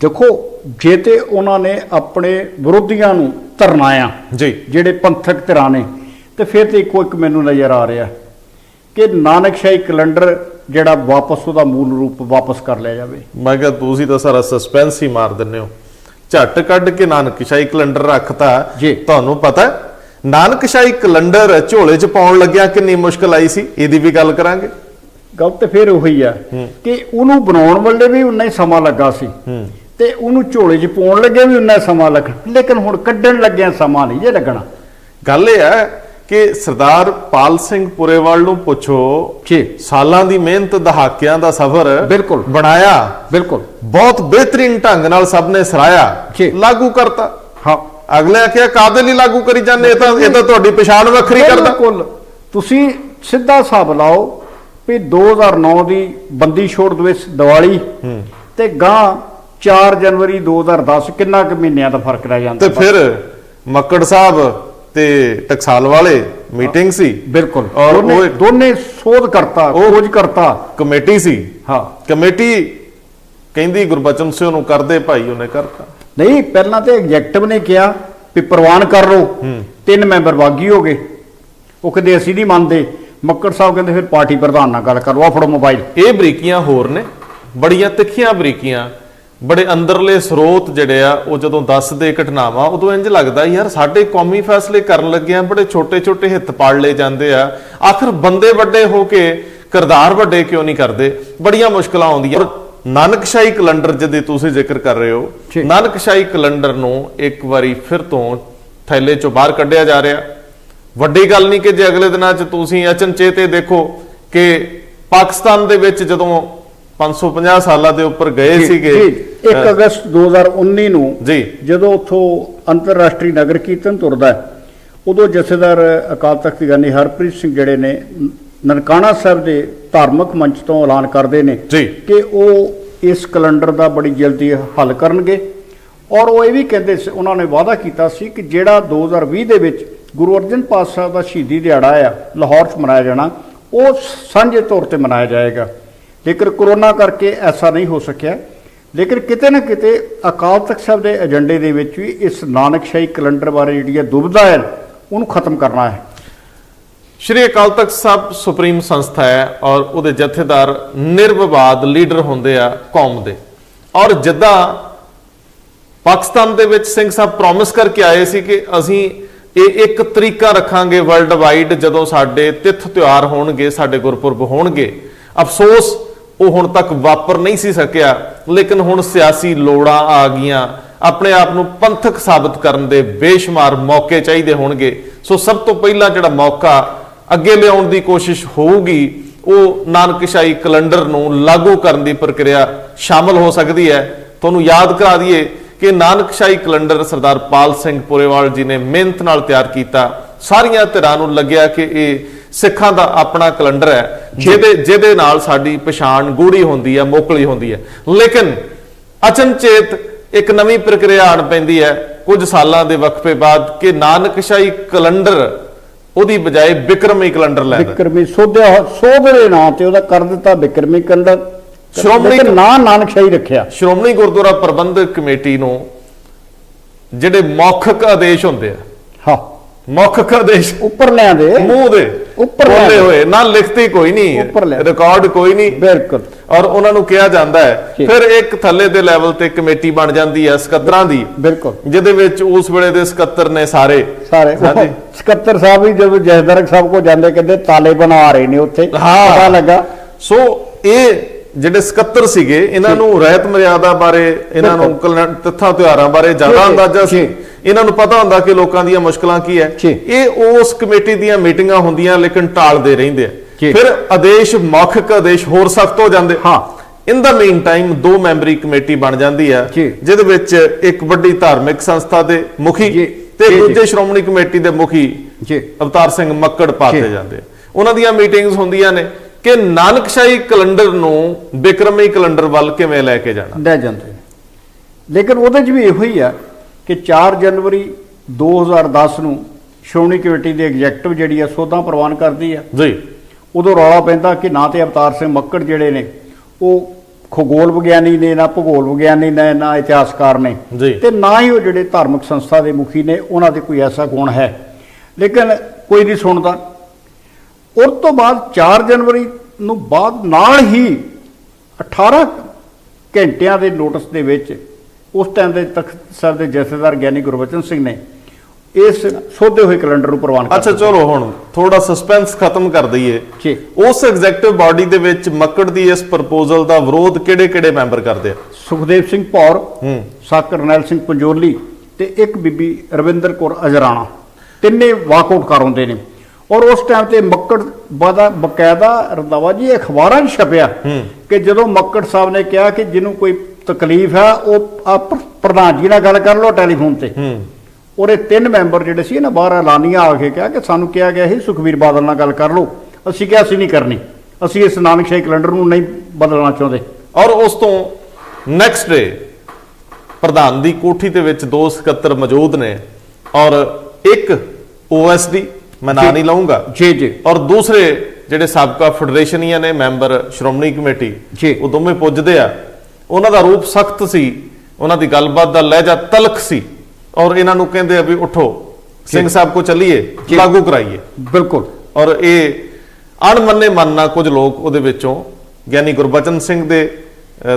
ਦੇਖੋ ਜੇ ਤੇ ਉਹਨਾਂ ਨੇ ਆਪਣੇ ਵਿਰੋਧੀਆਂ ਨੂੰ ਧਰਨਾ ਆ ਜੀ। ਜਿਹੜੇ ਪੰਥਕ ਧਿਰਾਂ ਨੇ ਤੇ ਫਿਰ ਤੇ ਇੱਕੋ ਇੱਕ ਮੈਨੂੰ ਨਜ਼ਰ ਆ ਰਿਹਾ ਕਿ ਨਾਨਕਸ਼ਾਹੀ ਕੈਲੰਡਰ ਜਿਹੜਾ ਵਾਪਸ ਉਹਦਾ ਮੂਲ ਰੂਪ ਵਾਪਸ ਕਰ ਲਿਆ ਜਾਵੇ। ਮੈਂ ਕਿਹਾ ਤੁਸੀਂ ਤਾਂ ਸਾਰਾ ਸਸਪੈਂਸ ਹੀ ਮਾਰ ਦਿੰਦੇ ਹੋ। ਝੱਟ ਕੱਢ ਕੇ ਨਾਨਕਸ਼ਾਹੀ ਕੈਲੰਡਰ ਰੱਖਤਾ ਜੀ। ਤੁਹਾਨੂੰ ਪਤਾ ਹੈ? ਨਾਨਕਸ਼ਾਹੀ ਕੈਲੰਡਰ ਝੋਲੇ 'ਚ ਪਾਉਣ ਲੱਗਿਆ ਕਿੰਨੀ ਮੁਸ਼ਕਲ ਆਈ ਸੀ? ਇਹਦੀ ਵੀ ਗੱਲ ਕਰਾਂਗੇ। ਗੱਲ ਤੇ ਫਿਰ ਉਹੀ ਆ ਕਿ ਉਹਨੂੰ ਬਣਾਉਣ ਵੇਲੇ ਵੀ ਉਨਾ ਹੀ ਸਮਾਂ ਲੱਗਾ ਸੀ। ਤੇ ਉਹਨੂੰ ਝੋਲੇ 'ਚ ਪਾਉਣ ਲੱਗੇ ਵੀ ਉਨਾ ਸਮਾਂ ਲੱਗਣਾ ਲੇਕਿਨ ਹੁਣ ਕੱਢਣ ਲੱਗਿਆ ਸਮਾਂ ਨਹੀਂ ਜੇ ਲੱਗਣਾ। ਗੱਲ ਇਹ ਹੈ ਕਿ ਸਰਦਾਰ ਪਾਲ ਸਿੰਘ ਪੁਰੇਵਾਲ ਨੂੰ ਪੁੱਛੋ ਜੀ। ਸਾਲਾਂ ਦੀ ਮਿਹਨਤ ਦਹਾਕਿਆਂ ਦਾ ਸਫ਼ਰ ਬਿਲਕੁਲ। ਬਣਾਇਆ। ਬਿਲਕੁਲ। ਬਹੁਤ ਬਿਹਤਰੀਨ ਢੰਗ ਨਾਲ ਸਭ ਨੇ ਸਰਾਇਆ। ਲਾਗੂ ਕਰਤਾ। ਹਾਂ। ਅਗਲੇ ਆਖਿਆ ਕਾਦੇ ਲਈ ਲਾਗੂ ਕਰੀ ਜਾਂਦੇ? ਇਹ ਤਾਂ ਇਹ ਤਾਂ ਤੁਹਾਡੀ ਪਛਾਣ ਵੱਖਰੀ ਕਰਦਾ। ਬਿਲਕੁਲ। ਤੁਸੀਂ ਸਿੱਧਾ ਹਿਸਾਬ ਲਾਓ ਵੀ 2009 ਦੀ ਬੰਦੀ ਛੋੜ ਦਿਵਸ ਦੀਵਾਲੀ ਤੇ ਗਾਂ 4 ਜਨਵਰੀ 2010 ਕਿੰਨਾ ਕੁ ਮਹੀਨਿਆਂ ਦਾ ਫ਼ਰਕ ਰਹਿ ਜਾਂਦਾ? ਤੇ ਫਿਰ ਮੱਕੜ ਸਾਹਿਬ ਤੇ ਟਕਸਾਲ ਵਾਲੇ ਮੀਟਿੰਗ ਸੀ। ਬਿਲਕੁਲ। ਔਰ ਉਹ ਦੋਨੇ ਸੋਧ ਕਰਤਾ ਖੋਜ ਕਰਤਾ ਕਮੇਟੀ ਸੀ। ਹਾਂ। ਕਮੇਟੀ ਕਹਿੰਦੀ ਗੁਰਬਚਨ ਸਿੰਘ ਨੂੰ ਕਰਦੇ ਭਾਈ ਉਹਨੇ ਕਰਤਾ। ਨਹੀਂ ਪਹਿਲਾਂ ਤੇ ਐਗਜੈਕਟਿਵ ਨੇ ਕਿਹਾ ਵੀ ਪ੍ਰਵਾਨ ਕਰ ਲਓ। ਤਿੰਨ ਮੈਂਬਰ ਬਾਗੀ ਹੋ ਗਏ। ਉਹ ਕਹਿੰਦੇ ਅਸੀਂ ਨਹੀਂ ਮੰਨਦੇ। ਮੱਕੜ ਸਾਹਿਬ ਕਹਿੰਦੇ ਫਿਰ ਪਾਰਟੀ ਪ੍ਰਧਾਨ ਨਾਲ ਗੱਲ ਕਰੋ। ਆ ਫੜੋ ਮੋਬਾਈਲ। ਇਹ ਬਰੀਕੀਆਂ ਹੋਰ ਨੇ। ਬੜੀਆਂ ਤਿੱਖੀਆਂ ਬਰੀਕੀਆਂ। ਬੜੇ ਅੰਦਰਲੇ ਸਰੋਤ ਜਿਹੜੇ ਆ ਉਹ ਜਦੋਂ ਦੱਸਦੇ ਘਟਨਾਵਾਂ ਉਦੋਂ ਇੰਜ ਲੱਗਦਾ ਯਾਰ ਸਾਡੇ ਕੌਮੀ ਫੈਸਲੇ ਕਰਨ ਲੱਗਿਆਂ ਬੜੇ ਛੋਟੇ-ਛੋਟੇ ਹਿੱਤ ਪਾੜ ਲਏ ਜਾਂਦੇ ਆ। ਆਖਰ ਬੰਦੇ ਵੱਡੇ ਹੋ ਕੇ ਕਿਰਦਾਰ ਵੱਡੇ ਕਿਉਂ ਨਹੀਂ ਕਰਦੇ? ਬੜੀਆਂ ਮੁਸ਼ਕਲਾਂ ਆਉਂਦੀਆਂ। ਔਰ ਨਾਨਕਸ਼ਾਹੀ ਕੈਲੰਡਰ ਜਿਹਦੇ ਤੁਸੀਂ ਜ਼ਿਕਰ ਕਰ ਰਹੇ ਹੋ। ਨਾਨਕਸ਼ਾਹੀ ਕੈਲੰਡਰ ਨੂੰ ਇੱਕ ਵਾਰੀ ਫਿਰ ਤੋਂ ਥੈਲੇ ਚੋਂ ਬਾਹਰ ਕੱਢਿਆ ਜਾ ਰਿਹਾ। ਵੱਡੀ ਗੱਲ ਨਹੀਂ ਕਿ ਜੇ ਅਗਲੇ ਦਿਨਾਂ 'ਚ ਤੁਸੀਂ ਅਚਨਚੇਤੇ ਦੇਖੋ ਕਿ ਪਾਕਿਸਤਾਨ ਦੇ ਵਿੱਚ ਜਦੋਂ 550 ਸਾਲਾਂ ਦੇ ਉੱਪਰ ਗਏ ਸੀਗੇ 1 ਅ, ਅਗਸਤ 2019 ਨੂੰ ਜੀ। ਜਦੋਂ ਉੱਥੋਂ ਅੰਤਰਰਾਸ਼ਟਰੀ ਨਗਰ ਕੀਰਤਨ ਤੁਰਦਾ ਉਦੋਂ ਜਥੇਦਾਰ ਅਕਾਲ ਤਖਤ ਗਿਆਨੀ ਹਰਪ੍ਰੀਤ ਸਿੰਘ ਜਿਹੜੇ ਨੇ ਨਨਕਾਣਾ ਸਾਹਿਬ ਦੇ ਧਾਰਮਿਕ ਮੰਚ ਤੋਂ ਐਲਾਨ ਕਰਦੇ ਨੇ ਜੀ। ਕਿ ਉਹ ਇਸ ਕੈਲੰਡਰ ਦਾ ਬੜੀ ਜਲਦੀ ਹੱਲ ਕਰਨਗੇ। ਔਰ ਉਹ ਇਹ ਵੀ ਕਹਿੰਦੇ ਸੀ ਉਹਨਾਂ ਨੇ ਵਾਅਦਾ ਕੀਤਾ ਸੀ ਕਿ ਜਿਹੜਾ 2020 ਦੇ ਵਿੱਚ ਗੁਰੂ ਅਰਜਨ ਪਾਤਸ਼ਾਹ ਦਾ ਸ਼ਹੀਦੀ ਦਿਹਾੜਾ ਆ ਲਾਹੌਰ 'ਚ ਮਨਾਇਆ ਜਾਣਾ ਉਹ ਸਾਂਝੇ ਤੌਰ ਤੇ ਮਨਾਇਆ ਜਾਏਗਾ। ਲੇਕਿਨ ਕਰੋਨਾ ਕਰਕੇ ਐਸਾ ਨਹੀਂ ਹੋ ਸਕਿਆ। ਲੇਕਿਨ ਕਿਤੇ ਨਾ ਕਿਤੇ ਅਕਾਲ ਤਖਤ ਸਾਹਿਬ ਦੇ ਏਜੰਡੇ ਦੇ ਵਿੱਚ ਵੀ ਇਸ ਨਾਨਕਸ਼ਾਹੀ ਕੈਲੰਡਰ ਬਾਰੇ ਜਿਹੜੀ ਹੈ ਦੁਬਿਧਾ ਹੈ, ਉਹਨੂੰ ਖਤਮ ਕਰਨਾ ਹੈ। ਸ਼੍ਰੀ ਅਕਾਲ ਤਖਤ ਸਾਹਿਬ ਸੁਪਰੀਮ ਸੰਸਥਾ ਹੈ ਔਰ ਉਹਦੇ ਜਥੇਦਾਰ ਨਿਰਵਿਵਾਦ ਲੀਡਰ ਹੁੰਦੇ ਆ ਕੌਮ ਦੇ। ਔਰ ਜਿੱਦਾਂ ਪਾਕਿਸਤਾਨ ਦੇ ਵਿੱਚ ਸਿੰਘ ਸਾਹਿਬ ਪ੍ਰੋਮਿਸ ਕਰਕੇ ਆਏ ਸੀ ਕਿ ਅਸੀਂ ਇਹ ਇੱਕ ਤਰੀਕਾ ਰੱਖਾਂਗੇ ਵਰਲਡ ਵਾਈਡ ਜਦੋਂ ਸਾਡੇ ਤਿੱਥ ਤਿਉਹਾਰ ਹੋਣਗੇ, ਸਾਡੇ ਗੁਰਪੁਰਬ ਹੋਣਗੇ। ਅਫਸੋਸ ਉਹ ਹੁਣ ਤੱਕ ਵਾਪਰ ਨਹੀਂ ਸੀ ਸਕਿਆ। ਲੇਕਿਨ ਹੁਣ ਸਿਆਸੀ ਲੋੜਾਂ ਆ ਗਈਆਂ। ਆਪਣੇ ਆਪ ਨੂੰ ਪੰਥਕ ਸਾਬਤ ਕਰਨ ਦੇ ਬੇਸ਼ੁਮਾਰ ਮੌਕੇ ਚਾਹੀਦੇ ਹੋਣਗੇ। ਸੋ ਸਭ ਤੋਂ ਪਹਿਲਾਂ ਜਿਹੜਾ ਮੌਕਾ ਅੱਗੇ ਲਿਆਉਣ ਦੀ ਕੋਸ਼ਿਸ਼ ਹੋਊਗੀ, ਉਹ ਨਾਨਕਸ਼ਾਹੀ ਕੈਲੰਡਰ ਨੂੰ ਲਾਗੂ ਕਰਨ ਦੀ ਪ੍ਰਕਿਰਿਆ ਸ਼ਾਮਲ ਹੋ ਸਕਦੀ ਹੈ। ਤੁਹਾਨੂੰ ਯਾਦ ਕਰਾ ਦਈਏ ਕਿ ਨਾਨਕਸ਼ਾਹੀ ਕੈਲੰਡਰ ਸਰਦਾਰ ਪਾਲ ਸਿੰਘ ਪੁਰੇਵਾਲ ਜੀ ਨੇ ਮਿਹਨਤ ਨਾਲ ਤਿਆਰ ਕੀਤਾ। ਸਾਰੀਆਂ ਧਿਰਾਂ ਨੂੰ ਲੱਗਿਆ ਕਿ ਇਹ ਸਿੱਖਾਂ ਦਾ ਆਪਣਾ ਕੈਲੰਡਰ ਹੈ। ਜਿਹਦੇ ਜਿਹਦੇ ਨਾਲ ਸਾਡੀ ਪਛਾਣ ਗੂੜੀ ਹੁੰਦੀ ਹੈ ਮੋਕਲੀ ਹੁੰਦੀ ਹੈ। ਲੇਕਿਨ ਅਚਨਚੇਤ ਇੱਕ ਨਵੀਂ ਪ੍ਰਕਿਰਿਆ ਆਣ ਪੈਂਦੀ ਹੈ। ਕੁਝ ਸਾਲਾਂ ਦੇ ਵਕਫੇ ਬਾਅਦ ਕਿ ਨਾਨਕਸ਼ਾਹੀ ਕੈਲੰਡਰ ਉਹਦੀ ਬਜਾਏ ਬਿਕਰਮੀ ਕੈਲੰਡਰ ਲੈਂਦਾ। ਬਿਕਰਮੀ ਸੋਧਿਆ ਸੋਧ ਦੇ ਨਾਂ ਤੇ ਉਹਦਾ ਕਰ ਦਿੱਤਾ ਬਿਕਰਮੀ ਕੈਲੰਡਰ। ਸ਼੍ਰੋਮਣੀ ਨਾਂ ਨਾਨਕਸ਼ਾਹੀ ਰੱਖਿਆ। ਸ਼੍ਰੋਮਣੀ ਗੁਰਦੁਆਰਾ ਪ੍ਰਬੰਧਕ ਕਮੇਟੀ ਨੂੰ ਜਿਹੜੇ ਮੌਖਿਕ ਆਦੇਸ਼ ਹੁੰਦੇ ਆ ਹਾਂ ਮੌਖਿਕ ਆਦੇਸ਼ ਉੱਪਰ ਲਿਆਂ ਦੇ ਮੂੰਹ ਦੇ। ਉੱਪਰ ਬੋਲੇ। ਹੋਏ। ਨਾ ਲਿਖਤੀ ਕੋਈ ਨਹੀਂ। ਰਿਕਾਰਡ ਕੋਈ ਨਹੀਂ। ਬਿਲਕੁਲ। ਔਰ ਉਹਨਾਂ ਨੂੰ ਕਿਹਾ ਜਾਂਦਾ ਹੈ। ਫਿਰ ਇੱਕ ਥੱਲੇ ਦੇ ਲੈਵਲ ਤੇ ਕਮੇਟੀ ਬਣ ਜਾਂਦੀ ਹੈ ਸਕੱਤਰਾਂ ਦੀ। ਬਿਲਕੁਲ। ਜਿਹਦੇ ਵਿੱਚ ਉਸ ਵੇਲੇ ਦੇ ਸਕੱਤਰ ਨੇ ਸਾਰੇ। ਸਾਰੇ। ਸਕੱਤਰ ਸਾਹਿਬ ਵੀ ਜਦੋਂ ਜਥੇਦਾਰ ਸਾਹਿਬ ਕੋ ਜਾਂਦੇ ਕਹਿੰਦੇ ਤਾਲੇ ਬਣਾ ਰਹੇ ਨੇ ਉੱਥੇ। ਪਤਾ ਲੱਗਾ। ਸੋ ਇਹ ਜਿਹੜੇ ਸਕੱਤਰ ਸੀਗੇ ਇਹਨਾਂ ਨੂੰ ਰਹਿਤ ਮਰਿਆਦਾ ਬਾਰੇ ਇਹਨਾਂ ਨੂੰ ਤੱਥਾਂ ਤਿਉਹਾਰਾਂ ਬਾਰੇ ਜ਼ਿਆਦਾ ਅੰਦਾਜ਼ਾ ਸੀ। ਇਹਨਾਂ ਨੂੰ ਪਤਾ ਹੁੰਦਾ ਕਿ ਲੋਕਾਂ ਦੀਆਂ ਮੁਸ਼ਕਲਾਂ ਕੀ ਹੈ। ਇਹ ਉਸ ਕਮੇਟੀ ਦੀਆਂ ਮੀਟਿੰਗਾਂ ਹੁੰਦੀਆਂ ਲੇਕਿਨ ਟਾਲਦੇ ਰਹਿੰਦੇ ਆ। ਫਿਰ ਆਦੇਸ਼ ਮੌਖਿਕ ਆਦੇਸ਼ ਹੋਰ ਸਖਤ ਹੋ ਜਾਂਦੇ ਹਾਂ। ਇਨ ਦਾ ਮੇਨ ਟਾਈਮ ਦੋ ਮੈਂਬਰੀ ਕਮੇਟੀ ਬਣ ਜਾਂਦੀ ਹੈ। ਜਿਹਦੇ ਵਿੱਚ ਇੱਕ ਵੱਡੀ ਧਾਰਮਿਕ ਸੰਸਥਾ ਦੇ ਮੁਖੀ ਤੇ। ਦੂਜੇ ਸ਼੍ਰੋਮਣੀ ਕਮੇਟੀ ਦੇ ਮੁਖੀ ਜੀ ਅਵਤਾਰ ਸਿੰਘ ਮੱਕੜ ਪਾਤੇ। ਜਾਂਦੇ। ਉਹਨਾਂ ਦੀਆਂ ਮੀਟਿੰਗਸ ਹੁੰਦੀਆਂ ਨੇ ਕਿ ਨਾਨਕਸ਼ਾਹੀ ਕੈਲੰਡਰ ਨੂੰ ਬਿਕਰਮੀ ਕੈਲੰਡਰ ਵੱਲ ਕਿਵੇਂ ਲੈ ਕੇ ਜਾਣਾ ਲੈ ਜਾਂਦੇ। ਲੇਕਿਨ ਉਹਦੇ 'ਚ ਵੀ ਇਹੋ ਹੀ ਆ ਕਿ 4 ਜਨਵਰੀ 2010 ਨੂੰ ਸ਼੍ਰੋਮਣੀ ਕਮੇਟੀ ਦੀ ਐਗਜ਼ੈਕਟਿਵ ਜਿਹੜੀ ਆ ਸੋਧਾਂ ਪ੍ਰਵਾਨ ਕਰਦੀ ਆ। ਜੀ। ਉਦੋਂ ਰੌਲਾ ਪੈਂਦਾ ਕਿ ਨਾ ਤੇ ਅਵਤਾਰ ਸਿੰਘ ਮੱਕੜ ਜਿਹੜੇ ਨੇ ਉਹ ਖਗੋਲ ਵਿਗਿਆਨੀ ਨੇ ਨਾ ਭੂਗੋਲ ਵਿਗਿਆਨੀ ਨੇ ਨਾ ਇਤਿਹਾਸਕਾਰ ਨੇ। ਤੇ ਨਾ ਹੀ ਉਹ ਜਿਹੜੇ ਧਾਰਮਿਕ ਸੰਸਥਾ ਦੇ ਮੁਖੀ ਨੇ ਉਹਨਾਂ ਦੇ ਕੋਈ ਐਸਾ ਗੁਣ ਹੈ। ਲੇਕਿਨ ਕੋਈ ਨਹੀਂ ਸੁਣਦਾ। ਉਸ ਤੋਂ ਬਾਅਦ 4 ਜਨਵਰੀ ਨੂੰ ਬਾਅਦ ਨਾਲ ਹੀ 18 ਘੰਟਿਆਂ ਦੇ ਨੋਟਿਸ ਦੇ ਵਿੱਚ ਉਸ ਟਾਈਮ ਦੇ ਤਖਤ ਸਾਹਿਬ ਦੇ ਜਥੇਦਾਰ ਗਿਆਨੀ ਗੁਰਬਚਨ ਸਿੰਘ ਨੇ ਇਸ ਸੋਧੇ ਹੋਏ ਕੈਲੰਡਰ ਨੂੰ ਪ੍ਰਵਾਨ ਕਰ ਅੱਛਾ ਚਲੋ ਹੁਣ ਥੋੜਾ ਸਸਪੈਂਸ ਖਤਮ ਕਰ ਦਈਏ। ਜੀ। ਉਸ ਐਗਜ਼ੈਕਟਿਵ ਬਾਡੀ ਦੇ ਵਿੱਚ ਮੱਕੜ ਦੀ ਇਸ ਪ੍ਰਪੋਜ਼ਲ ਦਾ ਵਿਰੋਧ ਕਿਹੜੇ-ਕਿਹੜੇ ਮੈਂਬਰ ਕਰਦੇ ਆ? ਸੁਖਦੇਵ ਸਿੰਘ ਭੌਰ ਹੂੰ। ਸਾਕ ਕਰਨੈਲ ਸਿੰਘ ਪੰਜੋਲੀ ਤੇ ਇੱਕ ਬੀਬੀ ਰਵਿੰਦਰ ਕੌਰ ਅਜਰਾਣਾ। ਤਿੰਨੇ ਵਾਕਆਊਟ ਕਰ ਹੁੰਦੇ ਨੇ। ਔਰ ਉਸ ਟਾਈਮ ਤੇ ਮੱਕੜ ਬਾਦਾ ਬਕਾਇਦਾ ਰੰਦਾਵਾ ਜੀ ਅਖਬਾਰਾਂ 'ਚ ਛਪਿਆ ਕਿ ਜਦੋਂ ਮੱਕੜ ਸਾਹਿਬ ਨੇ ਕਿਹਾ ਕਿ ਜਿਹਨੂੰ ਕੋਈ ਤਕਲੀਫ ਹੈ ਉਹ ਆਪ ਪ੍ਰਧਾਨ ਜੀ ਨਾਲ ਗੱਲ ਕਰ ਲਓ ਟੈਲੀਫੋਨ ਤੇ। ਹੂੰ। ਉਹਦੇ ਤਿੰਨ ਮੈਂਬਰ ਜਿਹੜੇ ਸੀ ਨਾ ਬਾਹਰ ਐਲਾਨੀਆਂ ਆ ਕੇ ਕਿਹਾ ਕਿ ਸਾਨੂੰ ਕਿਹਾ ਗਿਆ ਸੀ ਸੁਖਵੀਰ ਬਾਦਲ ਨਾਲ ਗੱਲ ਕਰ ਲਓ। ਅਸੀਂ ਕਿਹਾ ਅਸੀਂ ਨਹੀਂ ਕਰਨੀ। ਅਸੀਂ ਇਸ ਨਾਨਕਸ਼ਾਹੀ ਕੈਲੰਡਰ ਨੂੰ ਨਹੀਂ ਬਦਲਣਾ ਚਾਹੁੰਦੇ। ਔਰ ਉਸ ਤੋਂ ਨੈਕਸਟ ਡੇ ਪ੍ਰਧਾਨ ਦੀ ਕੋਠੀ ਦੇ ਵਿੱਚ ਦੋ ਸਕੱਤਰ ਮੌਜੂਦ ਨੇ ਔਰ ਇੱਕ ਓਐਸਡੀ ਮੈਂ ਨਾਂ। ਨਹੀਂ ਲਵਾਂਗਾ ਜੀ ਜੀ। ਔਰ ਦੂਸਰੇ ਜਿਹੜੇ ਸਾਬਕਾ ਫੈਡਰੇਸ਼ਨੀਆਂ ਨੇ ਮੈਂਬਰ ਸ਼੍ਰੋਮਣੀ ਕਮੇਟੀ ਜੀ। ਉਹ ਦੋਵੇਂ ਪੁੱਜਦੇ ਆ। ਉਹਨਾਂ ਦਾ ਰੂਪ ਸਖਤ ਸੀ ਉਹਨਾਂ ਦੀ ਗੱਲਬਾਤ ਦਾ ਲਹਿਜਾ ਤਲਖ ਸੀ ਔਰ ਇਹਨਾਂ ਨੂੰ ਕਹਿੰਦੇ ਆ ਵੀ ਉਠੋ ਸਿੰਘ ਸਾਹਿਬ ਕੋ ਚੱਲੀਏ। ਲਾਗੂ ਕਰਾਈਏ ਬਿਲਕੁਲ ਔਰ ਇਹ ਅਣਮੰਨੇ ਮਨ ਨਾਲ ਕੁਝ ਲੋਕ ਉਹਦੇ ਵਿੱਚੋਂ ਗਿਆਨੀ ਗੁਰਬਚਨ ਸਿੰਘ ਦੇ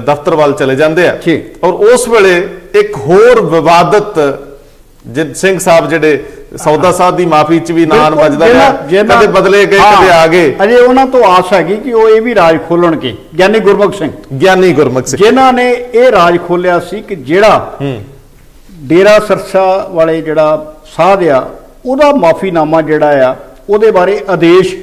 ਦਫ਼ਤਰ ਵੱਲ ਚਲੇ ਜਾਂਦੇ ਆ। ਔਰ ਉਸ ਵੇਲੇ ਇੱਕ ਹੋਰ ਵਿਵਾਦਤ ਜਿ- ਸਿੰਘ ਸਾਹਿਬ ਜਿਹੜੇ ਸੌਦਾ ਸਾਹਿਬ ਦੀ ਮਾਫੀ ਚ ਵੀ ਨਾਨ ਵੱਜਦਾ ਜਿਹਨਾਂ- ਕਦੇ ਬਦਲੇ ਗਏ ਕਦੇ ਆ ਗਏ। ਅਜੇ ਉਹਨਾਂ ਤੋਂ ਆਸ ਹੈਗੀ ਕਿ ਉਹ ਇਹ ਵੀ ਰਾਜ ਖੋਲਣਗੇ। ਗਿਆਨੀ ਗੁਰਮੁਖ ਸਿੰਘ। ਗਿਆਨੀ ਗੁਰਮੁਖ ਸਿੰਘ। ਜਿਨ੍ਹਾਂ ਨੇ ਇਹ ਰਾਜ ਖੋਲਿਆ ਸੀ ਕਿ ਜਿਹੜਾ ਡੇਰਾ ਸਰਸਾ ਵਾਲੇ ਜਿਹੜਾ ਸਾਧ ਆ ਉਹਦਾ ਮਾਫੀਨਾਮਾ ਜਿਹੜਾ ਆ ਉਹਦੇ ਬਾਰੇ ਆਦੇਸ਼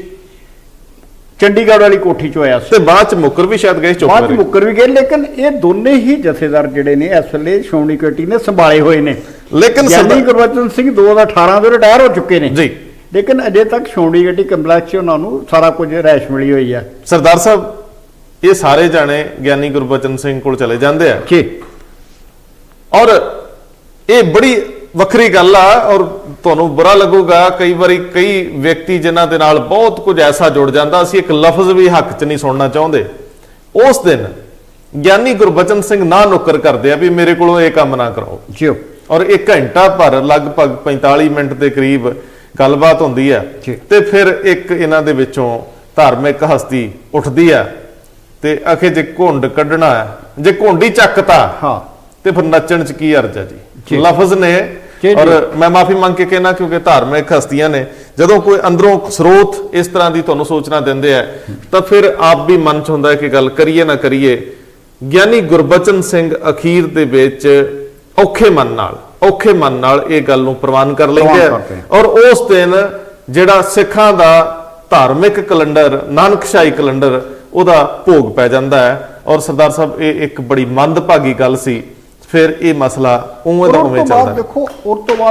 ਚੰਡੀਗੜ੍ਹ ਵਾਲੀ ਕੋਠੀ 'ਚ ਹੋਇਆ ਸੀ। ਤੇ ਬਾਅਦ ਚ ਮੁੱਕਰ ਵੀ ਸ਼ਾਇਦ ਗਏ ਚੁੱਪ ਬਾਅਦ 'ਚ ਕਰੇ ਮੁੱਕਰ ਵੀ ਗਏ ਲੇਕਿਨ ਇਹ ਦੋਨੇ ਹੀ ਜਥੇਦਾਰ ਜਿਹੜੇ ਨੇ ਇਸ ਵੇਲੇ ਸ਼੍ਰੋਮਣੀ ਕਮੇਟੀ ਨੇ ਸੰਭਾਲੇ ਹੋਏ ਨੇ। ਲੇਕਿਨ ਗਿਆਨੀ ਗੁਰਬਚਨ ਸਿੰਘ 2018 ਦੇ ਰਿਟਾਇਰ ਹੋ ਚੁੱਕੇ ਨੇ। ਜੀ। ਲੇਕਿਨ ਅਜੇ ਤੱਕ ਸ਼੍ਰੋਮਣੀ ਕਮੇਟੀ ਕੰਪਲੈਕਸ 'ਚ ਉਹਨਾਂ ਨੂੰ ਸਾਰਾ ਕੁਝ ਰਹਿਸ਼ ਮਿਲੀ ਹੋਈ ਆ। ਸਰਦਾਰ ਸਾਹਿਬ ਇਹ ਸਾਰੇ ਜਾਣੇ ਗਿਆਨੀ ਗੁਰਬਚਨ ਸਿੰਘ ਕੋਲ ਚਲੇ ਜਾਂਦੇ ਆ। ਜੀ। ਔਰ ਇਹ ਬੜੀ ਵੱਖਰੀ ਗੱਲ ਆ ਔਰ ਤੁਹਾਨੂੰ ਬੁਰਾ ਲੱਗੂਗਾ ਕਈ ਵਾਰੀ ਕਈ ਵਿਅਕਤੀ ਜਿਨ੍ਹਾਂ ਦੇ ਨਾਲ ਬਹੁਤ ਕੁਝ ਐਸਾ ਜੁੜ ਜਾਂਦਾ ਅਸੀਂ ਇੱਕ ਲਫ਼ਜ਼ ਵੀ ਹੱਕ 'ਚ ਨਹੀਂ ਸੁਣਨਾ ਚਾਹੁੰਦੇ। ਉਸ ਦਿਨ ਗਿਆਨੀ ਗੁਰਬਚਨ ਸਿੰਘ ਨਾ ਨੁੱਕਰ ਕਰਦੇ ਆ ਵੀ ਮੇਰੇ ਕੋਲੋਂ ਇਹ ਕੰਮ ਨਾ ਕਰਾਓ। ਜਿਓ ਔਰ ਇੱਕ ਘੰਟਾ ਭਰ ਲਗਭਗ 45 ਮਿੰਟ ਦੇ ਕਰੀਬ ਗੱਲਬਾਤ ਹੁੰਦੀ ਜੀ। ਤੇ ਫਿਰ ਇੱਕ ਇਹਨਾਂ ਦੇ ਵਿੱਚੋਂ ਧਾਰਮਿਕ ਹਸਤੀ ਉੱਠਦੀ ਆ ਤੇ ਅਖੇ ਜੇ ਘੁੰਡ ਕੱਢਣਾ ਹੈ, ਜੇ ਘੁੰਡੀ ਚੱਕਤਾ ਹਾਂ ਤੇ ਫਿਰ ਨੱਚਣ ਚ ਕੀ ਅਰਜ਼ ਹੈ ਜੀ। ਲਫ਼ਜ਼ ਨੇ। ਔਰ ਮੈਂ ਮਾਫੀ ਮੰਗ ਕੇ ਕਹਿਣਾ ਕਿਉਂਕਿ ਧਾਰਮਿਕ ਹਸਤੀਆਂ ਨੇ ਜਦੋਂ ਕੋਈ ਅੰਦਰੋਂ ਸਰੋਤ ਇਸ ਤਰ੍ਹਾਂ ਦੀ ਤੁਹਾਨੂੰ ਸੋਚਣਾ ਦਿੰਦੇ ਆ ਤਾਂ ਫਿਰ ਆਪ ਵੀ ਮਨ ਚ ਹੁੰਦਾ ਹੈ ਕਿ ਗੱਲ ਕਰੀਏ ਨਾ ਕਰੀਏ ਗਿਆਨੀ ਗੁਰਬਚਨ ਸਿੰਘ ਅਖੀਰ ਦੇ ਵਿੱਚ ਔਖੇ ਮਨ ਨਾਲ ਔਖੇ ਮਨ ਨਾਲ ਇਹ ਗੱਲ ਨੂੰ ਪ੍ਰਵਾਨ ਕਰ ਲੈਂਦੇ ਆ। ਔਰ ਉਸ ਦਿਨ ਜਿਹੜਾ ਸਿੱਖਾਂ ਦਾ ਧਾਰਮਿਕ ਕੈਲੰਡਰ ਨਾਨਕਸ਼ਾਹੀ ਕੈਲੰਡਰ ਉਹਦਾ ਭੋਗ ਪੈ ਜਾਂਦਾ ਹੈ ਔਰ ਸਰਦਾਰ ਸਾਹਿਬ ਇਹ ਇੱਕ ਬੜੀ ਮੰਦਭਾਗੀ ਗੱਲ ਸੀ ਫਿਰ ਇਹ ਮਸਲਾ ਉਵੇਂ ਦਾ ਉਵੇਂ ਚੱਲਦਾ। ਦੇਖੋ ਉਸ ਤੋਂ ਬਾਅਦ